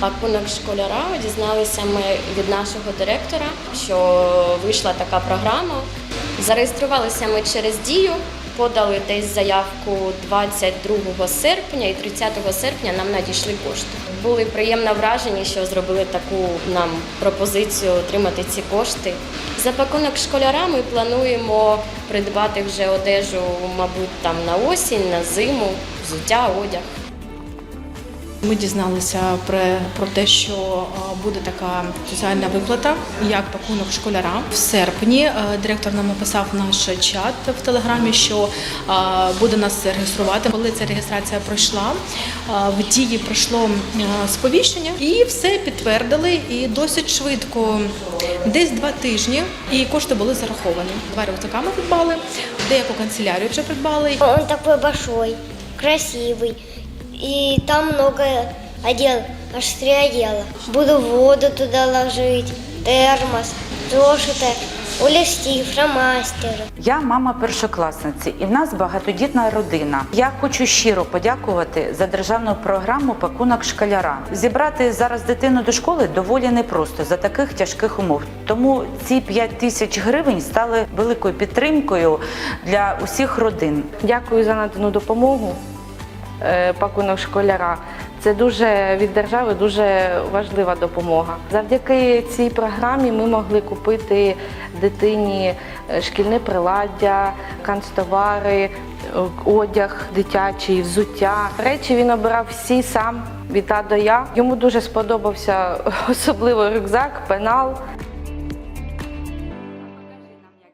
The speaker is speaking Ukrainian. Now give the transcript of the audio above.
Пакунок школяра дізналися ми від нашого директора, що вийшла така програма. Зареєструвалися ми через дію, подали десь заявку 22 серпня і 30 серпня нам надійшли кошти. Були приємно вражені, що зробили таку нам пропозицію отримати ці кошти. За пакунок школяра ми плануємо придбати вже одежу, мабуть, там на осінь, на зиму, взуття, одяг. Ми дізналися про, про те, що е, буде така соціальна виплата, як пакунок школяра. В серпні е, директор нам написав наш чат в телеграмі, що е, буде нас реєструвати. Коли ця реєстрація пройшла, в дії пройшло сповіщення, і все підтвердили. І досить швидко, десь два тижні, і кошти були зараховані. Два рюкзака ми придбали, деяку канцелярію вже придбали. Он такой большой, красивый. И там много одел, аж три отдела. Буду воду туда ложить, термос, зошиты, улести, фломастеры. Я мама першокласниці, і в нас багатодітна родина. Я хочу щиро подякувати за державну програму Пакунок школяра. Зібрати зараз дитину до школи доволі непросто за таких тяжких умов. Тому ці 5 тисяч гривень стали великою підтримкою для усіх родин. Дякую за надану допомогу. Е, Пакунок школяра. Це дуже від держави дуже важлива допомога. Завдяки цій програмі ми могли купити дитині е, шкільне приладдя, канцтовари, е, одяг дитячий, взуття. Речі він обирав всі сам від А до Я. Йому дуже сподобався особливо рюкзак, пенал.